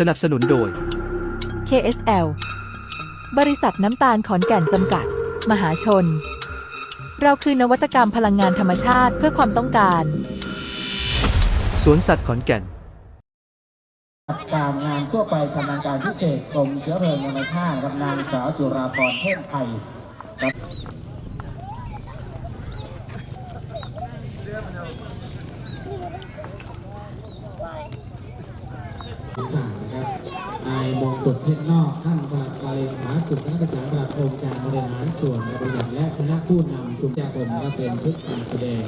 สนับสนุนโดย KSL บริษัทน้ำตาลขอนแก่นจำกัด มหาชน เราคือนวัตกรรมพลังงานธรรมชาติเพื่อความต้องการ สวนสัตว์ขอนแก่นการงานทั่วไปชำนาญการพิเศษกรมเชื้อเพลิงธรรมชาติกับนางสาวจุราพรเพิ่มไทยครับ สามนะครับนายมงกุฎเพชรนอกท่านปลัดกาเลขาสุขนักศึกษาปลัดองค์การบริหารส่วนบริหารและคณะผู้นำชุมชนก็เป็นชุดการแสดง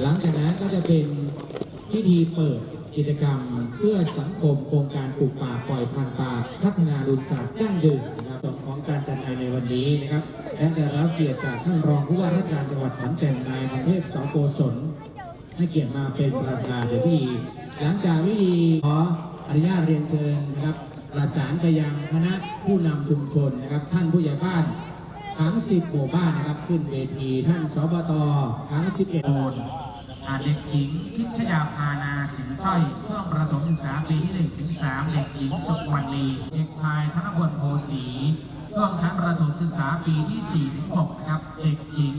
หลังจากนั้นก็จะเป็นพิธีเปิดกิจกรรมเพื่อสังคมโครงการปลูกป่าปล่อยพันธุ์ป่าพัฒนาดุลศาสตร์ยั่งยืนนะครับส่วนของการจัดงานในวันนี้นะครับและได้รับเกียรติจากท่านรองผู้ว่าราชการจังหวัดขอนแก่นนายประเทศสโกศลให้เกียรติมาเป็นประธานในพิธีหลังจากพิธีขอ อนุญาตเรียนเชิญนะครับประสานไปยังคณะผู้นำชุมชนนะครับ ท่านผู้ใหญ่บ้านทั้ง 10 หมู่บ้านนะครับ ขึ้นเวทีท่านสบตทั้ง 11โอนเด็กหญิงพิชยาพานาสินสร้อยช่วงประถมศึกษาปีที่1ถึง3เด็กหญิงสุวรรณีเด็กชายธนพลโพสีช่วงชั้นประถมศึกษาปีที่4ถึง6นะครับ เด็กหญิง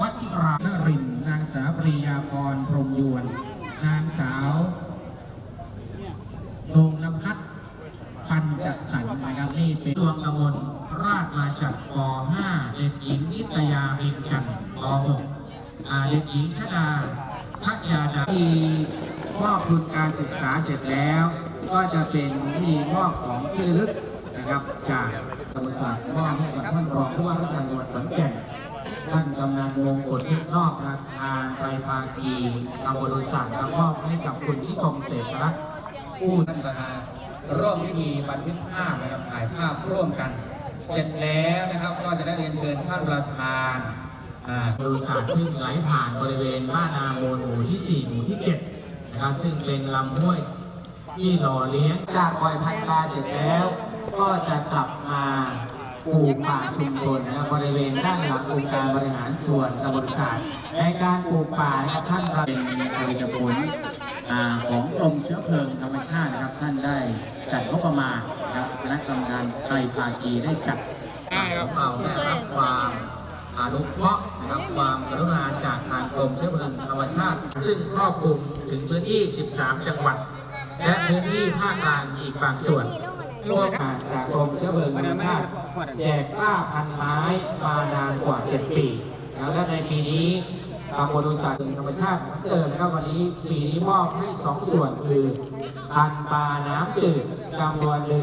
วัชิรานรินนางสาวปริยาพรพรหมยวน นางสาว ดงนภัทรปันจัดสรรนะครับนี่เป็นดวงกมลราชมาจากป .5 เด็กหญิงนิตยาเพียงจันทร์ป .6 เด็กหญิงชดาทักยาดาที่มอบทุนการศึกษาเสร็จแล้ว ก็จะเป็นพิธีมอบของที่ลึกนะครับจากบริษัทมอบให้กับท่านรองผู้ว่าราชการจังหวัดขอนแก่นท่านกำนันวงกฎนินอกประธานไตรภาคีตำบลดุสันแล้วมอบให้กับคุณนิคมเศรษฐรัตน์ ผู้ท่านประธานร่วมพิธีบันทึกภาพนะครับถ่ายภาพร่วมกัน เสร็จแล้วนะครับก็จะได้เรียนเชิญท่านประธานอ่าดูสารพึ่งไหลผ่านบริเวณบ้านนาโมนหมู่ที่ 4 หมู่ที่ 7 นะครับ ซึ่งเป็นลำห้วยที่หล่อเลี้ยงจากปล่อยพันธุ์ปลาเสร็จแล้ว ก็จะกลับมาปลูกป่าชุมชนนะครับบริเวณด้านหลังองค์การบริหารส่วนตำบลศาสตร์ในการปลูกป่านะครับท่านเป็นผลิตผลอ่า ของกรมเชื้อเพลิงธรรมชาตินะครับ ท่านได้จัดงบประมาณนะครับคณะกรรมการไตรภาคีได้จัดของเราได้รับความอนุเคราะห์นะครับความกรุณาจากทางกรมเชื้อเพลิงธรรมชาติ ซึ่งครอบคลุมถึงพื้นที่ 13 จังหวัด และพื้นที่ภาคกลางอีกบางส่วนร่วมกันจากกรมเชื้อเพลิงธรรมชาติแจกกล้าพันไม้มานานกว่า 7 ปี แล้วและในปีนี้ ตามบริษัทธรรมชาติเดิมนะครับวันนี้ปีนี้มอบให้2ส่วนคือพันปลาน้ำจืดจำนวน1 5 0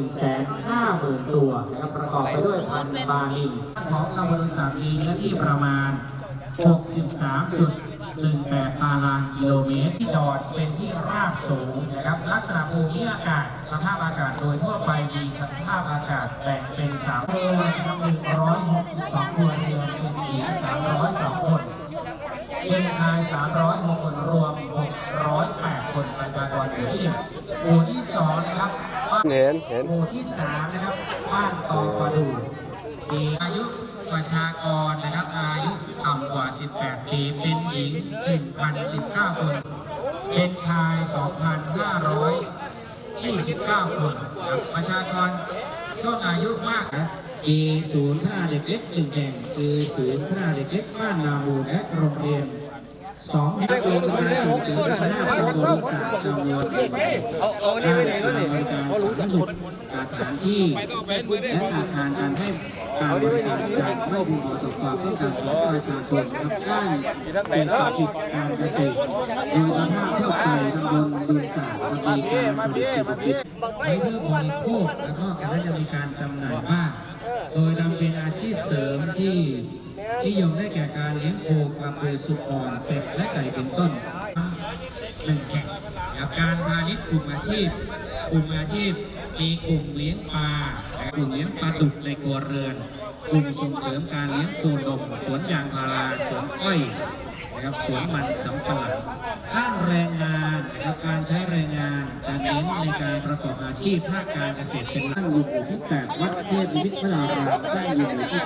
0 0 0ตัวนะครับประกอบไปด้วยพันปลานิลของตำบลสามมีเนื้อที่ประมาณ 63.18ตารางกิโลเมตรที่ดอดเป็นที่ราบสูงนะครับลักษณะภูมิอากาศ สภาพอากาศโดยทั่วไปมีสภาพอากาศแบ่งเป็น3เรือนนะครับ162ครัวเรือนเป็นหญิง302 คน เป็นชาย 306 คนรวม 608 คนประชากรหมู่ที่หนึ่งหมู่ที่สองนะครับบ้านเห็นเห็นหมู่ที่สามนะครับบ้านตอประดูมีอายุประชากรนะครับอายุต่ำกว่า 18 ปี เป็นหญิง 1,019 คน เป็นชาย 2,529 คนนะครับประชากรช่วงอายุมากนะ มีศูนย์พัฒนาเด็กเล็กหนึ่งแห่งคือศูนย์พัฒนาเด็กเล็กบ้านนามูลและโรงเรียนสองแห่งโรงพยาบาลส่งเสริมสุขภาพตำบลศาสตร์จำนวนหนึ่งด้านการบริการสาธารณสุขสถานที่และอาคารการให้การบริการจากไม่พึงพอต่อความต้องการของประชาชนครับด้านเศรษฐกิจการเกษตรโดยสภาพทั่วไปตำบลดุลศาสตร์มีการผลิตเศรษฐกิจไว้เพื่อบริโภคแล้วก็การจะมีการจำหน่ายบ้าง โดยทำเป็นอาชีพเสริมที่นิยมได้แก่การเลี้ยงโคกระพือสุกรเป็ดและไก่เป็นต้นหนึ่งแห่งกับการพาณิชย์กลุ่มอาชีพ กลุ่มอาชีพมีกลุ่มเลี้ยงปลากลุ่มเลี้ยงปลาดุกในครัวเรือน กลุ่มส่งเสริมการเลี้ยงโคนมสวนยางพาราสวนอ้อยนะครับสวนมันสำปะหลังด้านแรงงานนะครับการใช้ การเน้นในการประกอบอาชีพภาคการเกษตรเป็นตั้งอยู่หมู่ที่8วัดเทพนิมิตรพระรารามตั้งอยู่หมู่ที่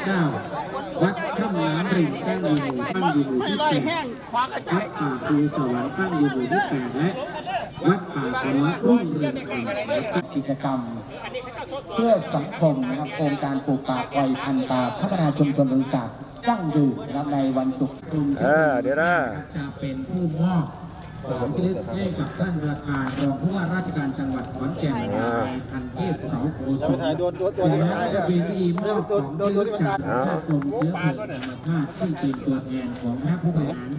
9 วัดถ้ำน้ำริมตั้งอยู่หมู่ตั้งอยู่หมู่ที่8วัดป่าภูสวรรค์ตั้งอยู่หมู่ที่ 8 และวัดป่าขน้อยรุ่งเรืองกิจกรรม เพื่อสังคมนะครับโครงการปลูกป่าปล่อยพันธุ์ป่าพัฒนาชุมชนบริษัทยั่งอยืนนะครับในวันศุกร์คุณเออเดี๋ยวนะจะเป็นผู้มอบ ของที่ระลึกให้กับท่านประธานรองผู้ว่าราชการจังหวัดขอนแก่นนายพันเทพเสาโกศลโดนโดและจะเป็นพิธีมอบของที่ระลึกจากชาติกรมเชื้อเพลิงธรรมชาติที่เป็นตัวแทนของคณะผู้บริหาร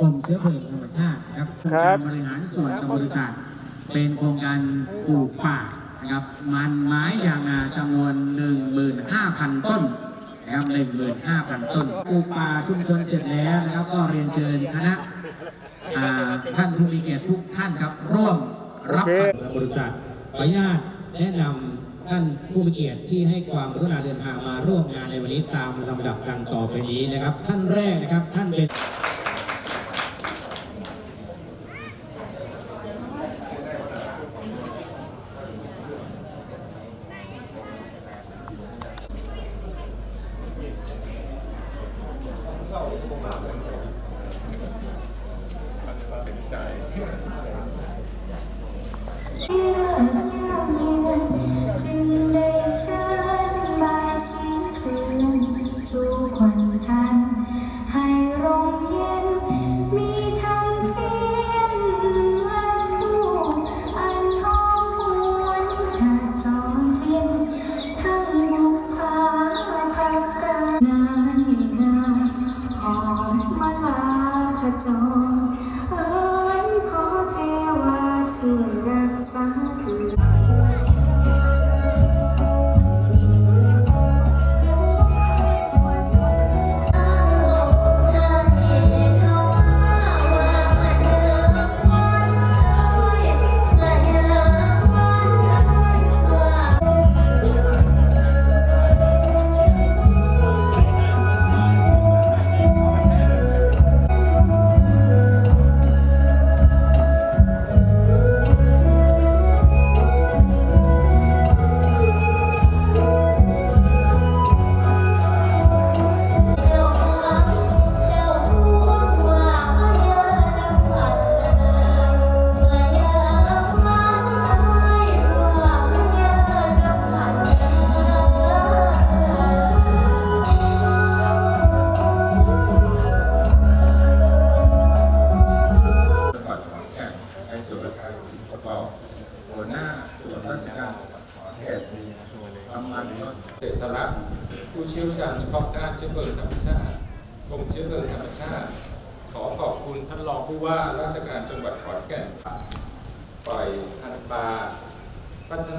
กรมเชื้อเพลิงธรรมชาตินะครับการบริหารส่วนตำบลบริษัทเป็นโครงการปลูกป่านะครับมันไม้ยางนาจำนวน 15,000 ต้นนะครับ15,000 ต้นปลูกป่าชุมชนเสร็จแล้วนะครับก็เรียนเชิญคณะ อ่าท่านผู้มีเกียรติทุกท่านครับร่วมรับโอเคบริษัทขออนุญาตแนะนำท่านผู้มีเกียรติที่ให้ความกรุณาเดินทางมาร่วมงานในวันนี้ตามลำดับดังต่อไปนี้นะครับ ท่านแรกนะครับท่านเป็น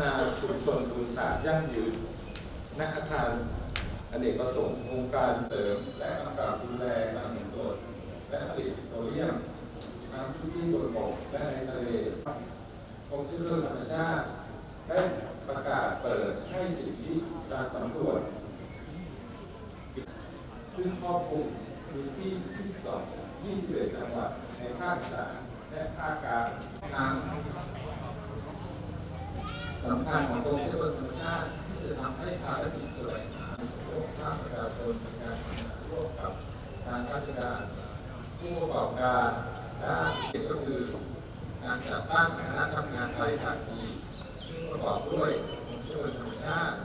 นาชุมชนภูมิศาสตร์ยั่งยืนณอาคารอเนกประสงค์โครงการเสริมและกำกับดูแลการสำรวจและผลิตปิโตเลียมน้ำทุกที่บนบกและในทะเลกรมเชื้อเพลิงธรรมชาติได้ประกาศเปิดให้สิทธิการสำรวจ ซึ่งครอบคลุมพื้นที่ที่สอง21จังหวัดในภาคอีสานและภาคกลางทาง สำคัญของกรมเชื้อธรรมชาติที่จะทำให้ภารกิจสวยงหาสุขภาพประชาชนในการทำงานร่วมกับทางราชการผู้ประกอบการด้านก็คือการจัดตั้งคณะทำงานไทยภาคีซึ่งประกอบด้วยกรมเชื้อธรรมชาติ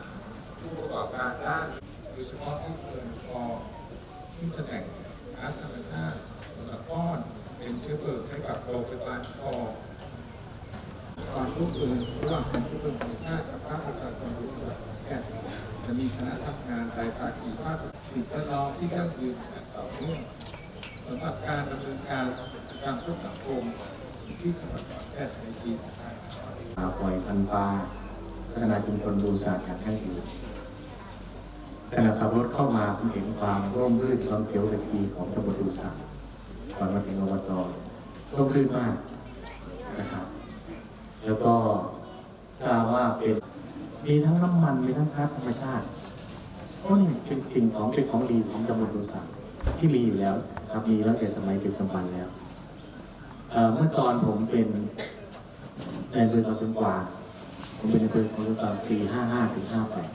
ผู้ประกอบการด้านโดยเฉพาะที่เพลิงคอซึ่งตำแหน่งก๊าธรรมชาติสำหรับป้อนเป็นเชื้อเพลิงให้กับโรงพยาบาลคอ ความร่วมมือระหว่างกรมเชื้อเพลิงธรรมชาติกับภาคประชาชนในจังหวัดขอนแก่นจะมีคณะทำงานไตรภาคีภาคสิ่งแวดล้อมที่ยั่งยืนอย่างต่อเนื่องสำหรับการดำเนินการกิจกรรมเพื่อสังคมที่จังหวัดขอนแก่นในปี2565ปลาปล่อยพันปลาพัฒนาชุมชนดูศาสตร์อย่างยั่งยืนขณะขับรถเข้ามาผมเห็นความร่มรื่นความเขียวขจีของตำบลดูศาสตร์ก่อนมาถึงอบตร่มรื่นมากนะครับ แล้วก็ทราบว่าเป็นมีทั้งน้ำมันมีทั้งก๊าซธรรมชาติก็นี่เป็นสิ่งของเป็นของดีของตำบลดูสตร์ที่มีอยู่แล้วครับมีตั้งแต่สมัยดึกดำบรรพ์แล้วเมื่อตอนผมเป็นในอำเภอเขาสวนกวาผมเป็นอำเภอเขาสวนกวางปีห้าห้าถึงห้าแปด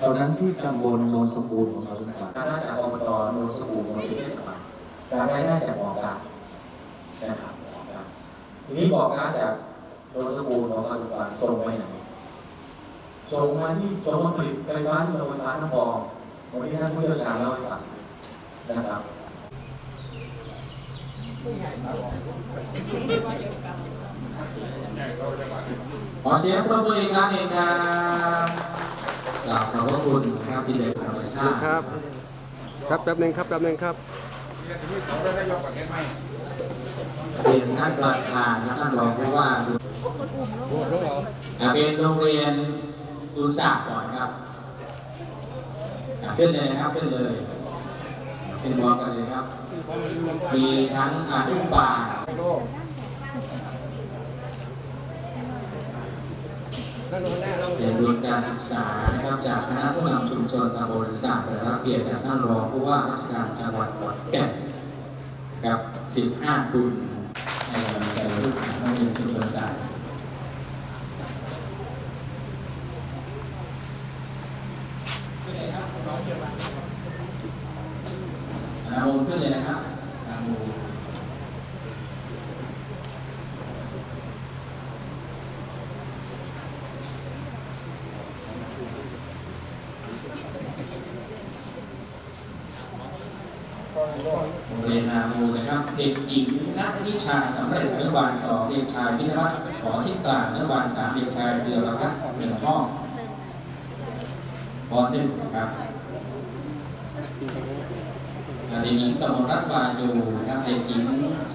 ตอนนั้นที่ตำบลโนนสมบูรณ์ของเขาสวนกวางน่าจะอบตโนนสมบูรณ์มาเป็นเทศบาลรายได้น่าจะออกกางนะครับออกกางทีนี้บอกการจาก โดนสบูรณ์ของปัจจุบันส่งไปไหนส่งมาที่ส่งมาผลิตไฟฟ้าที่โรงไฟฟ้าน้ำพองวันนี้ท่านผู้เชี่ยวชาญเล่าให้ฟังนะครับขอเสียงปรบมืออีกครั้งหนึ่งครับกราบขอบพระคุณนะครับที่ได้ธรรมชาติครับ ครับแป๊บหนึ่งครับแป๊บหนึ่งครับเรียนท่านประธานและท่านรองผู้ว่า อ่าเป็นโรงเรียนดูศาสตร์ก่อนครับอ่าขึ้นเลยนะครับขึ้นเลยเป็นบอกกันเลยครับ มีทั้งอนุบาลเป็นทุนการศึกษานะครับจากคณะผู้นำชุมชนตำบลศาสตร์แต่รับเกียรติจากท่านรองผู้ว่าราชการจังหวัดขอนแก่นครับ 15 ทุนให้กำลังใจลูกหลานนักเรียนชุมชนศาสตร์ขึ้นเลยครับน้องเดี๋ยวมานาโม ขึ้นเลยนะครับนาโมโรงเรียนนาโมนะครับ เด็กหญิงนักวิชาสำเร็จอนุบาลสองเด็กชายพิทวัฒน์ขอทิศกลางอนุบาลสามเด็กชายเรือรพัฒน์หนึ่งห้องปหนึ่งนะครับ เด็กหญิงกมลรัตน์บาจูนะครับเด็กหญิง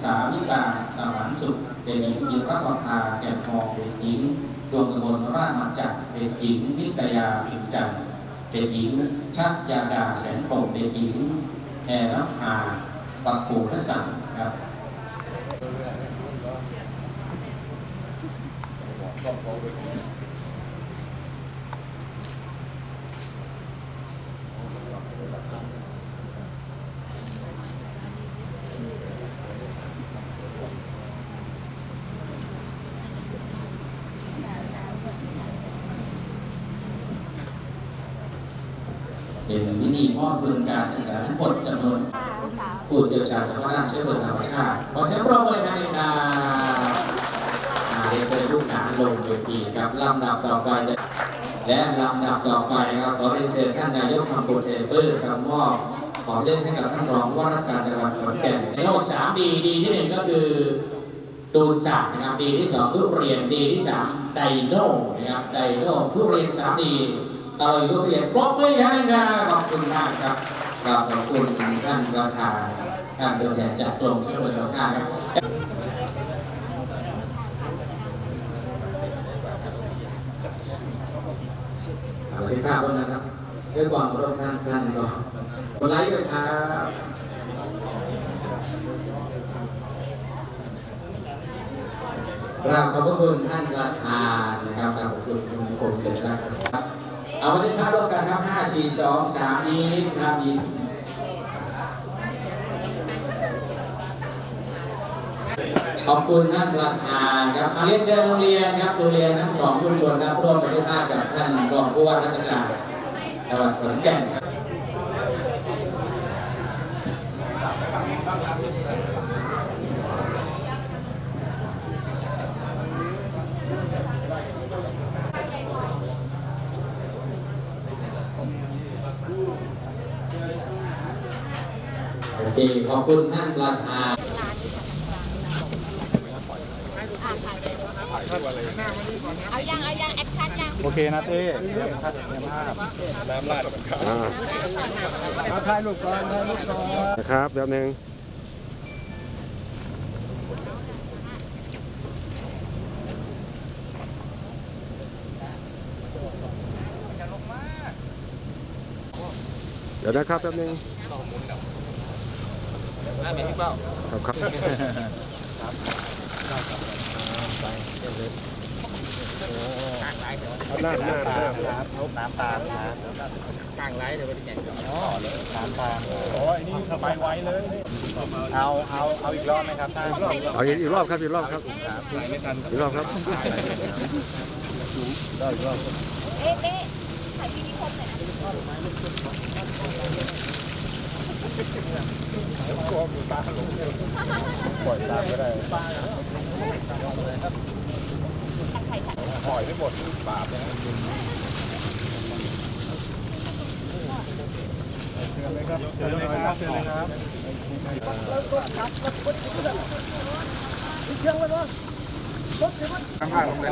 สาวิตาสวรรค์สุขเด็กหญิงยิรประภาแก่นทองเด็กหญิงดวงกมลราชมันจักเด็กหญิงนิตยาพิมจันทร์เด็กหญิงชักยาดาแสนพงเด็กหญิงแพรนภาปักปูทสังครับเป็นวิธีมอบ ทุนการศึกษาทั้งหมดจำนวนผู้เชี่ยวชาญเฉพาะด้านเชื้อเพลิงธรรมชาติขอเสียงปรบมือให้กับอ่าเรียนเชิญลูกหลานลงเวทีครับลำดับต่อไปจะและลำดับต่อไปนะครับขอเรียนเชิญท่านนายกมังโกเทเบอร์ครับมอบขอเรื่องให้กับท่านรองว่าราชการจังหวัดขอนแก่นในโลกสามดีดีที่หนึ่งก็คือตูนสามนะครับดีที่สองทุเรียนดีที่สามไดโน่นะครับไดโน่ทุเรียนสามดี ตลอดทุเรียนปรบมือให้ครับขอบคุณมากครับครับขอบคุณท่านประธานท่านตัวแทนจากกรมชลประทานครับเอาที่ภาพด้วยนะครับด้วยความเคารพท่านท่านก็กดไลค์ด้วยครับกราบขอบพระคุณท่านประธานนะครับขอบคุณคุณคมเสร็จแล้วครับ เอาวันนี้พาร่วมกันครับ5 4 2 3นี้ครับมีขอบคุณท่านประธานครับเอาเรียนเชิญโรงเรียนครับโรงเรียนทั้งสองชุมชนครับร่วมกันด้วยภาพกับท่านรองผู้ว่าราชการจังหวัดขอนแก่นครับ เคขอบคุณท่านประธานเอายังเอายังแอคชั่นยังโอเคนะเต้ถ้าเห็นภาพน้ำลาดมาถ่ายรูปก่อนถ่ายรูปก่อนนะครับแป๊บหนึงเดี๋ยวนะครับแป๊บห นึงครับครับน้ำน้ำน้ำน้ำน้ำตาลกลางไรเดี๋ยวไปแข่งกันอ๋อน้ำตาลโอ้ยนี่ทำไมไวเลย เอาเอาเอาอีกรอบไหมครับท่านเอาอีกรอบครับอีกรอบครับอีกรอบครับเอ๊ะเอ๊ะถ่ายวีดีโอหน่อยนะ ปล่อยตามก็ได้ปล่อยไม่หมดบาปเลยนะเชิญเลยครับเชิญเลยครับเชิญเลยครับน้ำบ้านลงเลย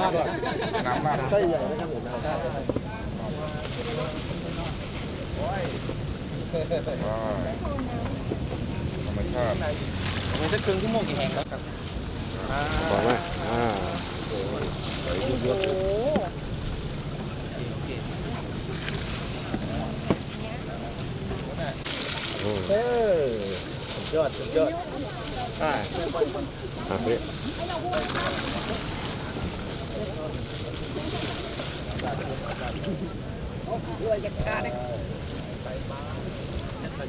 น้ำบ้านใช่ใหญ่นะครับผมธรร มชาติมันจะครึ่งชั่วโมงกี่แห่งครับบอกไหมอ่าเออสุดยอดสุดยอด อ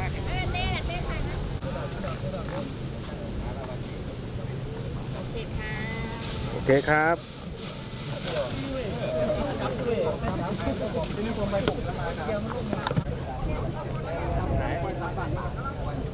่าอะพี่เต้เต้ถ่ายนะโอเคค่ะโอเคครับ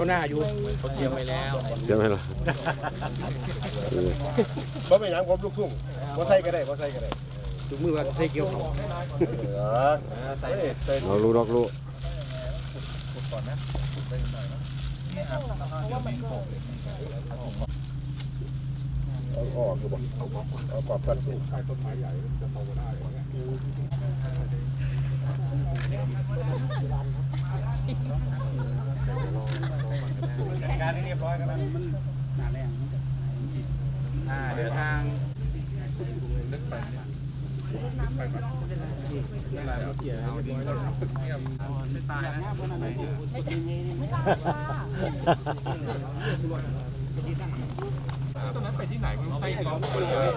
เขาหน้าอยู่เขาเตรียมไว้แล้วเดี๋ยวไหมล่ะเพราะไม่ยังผมลูกทุ่งว่าใส่ก็ได้ว่าใส่ก็ได้ทุกมือว่าใส่เกี่ยวเขาใส่ใส่เรารู้รอกรู้เอาออกคือบอกเอากรอบกันถูกใต้ต้นไม้ใหญ่จะโตได้ การเรียบร้อยกันนะมันหนาแรงอ่าเดี๋ยวทางลึกไปไปแบบนี่แหละเกี่ยวเอาดีไม่ตายนะตอนนั้นไปที่ไหนมันไส้กรอกหมดเลยแ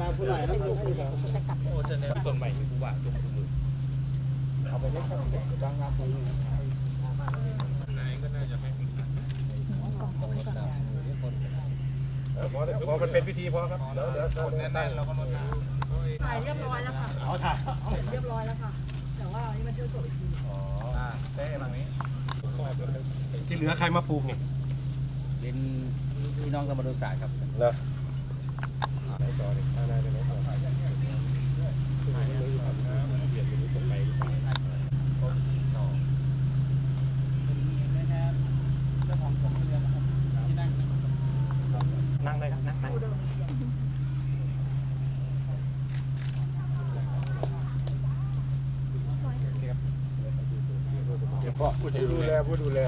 บบผู้ใหญ่แล้วโอ้เจเนส่วนใหม่กูว่าจงมือเอาไปเล่นกันกลางงานปูไหนก็น่าจะไม่ พอพอมันเป็นพิธีพอครับเดี๋ยวเดี๋ยวคนแน่นๆเราก็ลดน้ำถ่ายเรียบร้อยแล้วค่ะเอาถ่ายเรียบร้อยแล้วค่ะ แต่ว่าอันนี้มาเที่ยวสดอีกทีอ๋อเต้หลังนี้ ที่เหลือใครมาปลูกเนี่ยเป็นพี่น้องธรรมดาศาสตร์ครับเหรอไหนต่อเนี่ยข้างหน้าจะไหนต่อ นั่งได้ครับนั่งนั่งพ่อผู้ดูแลผู้ดูแล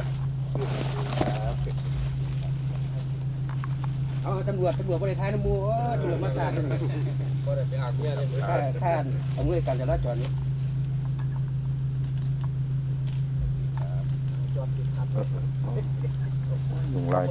เอาตำรวจตำรวจบริท้ายน้ำมูเออตำรวจมาศาสตร์นี่ก็ได้ไปอาบเนี่ยเลยค่าค่าเอามือการจราจรนี่ลุงลาย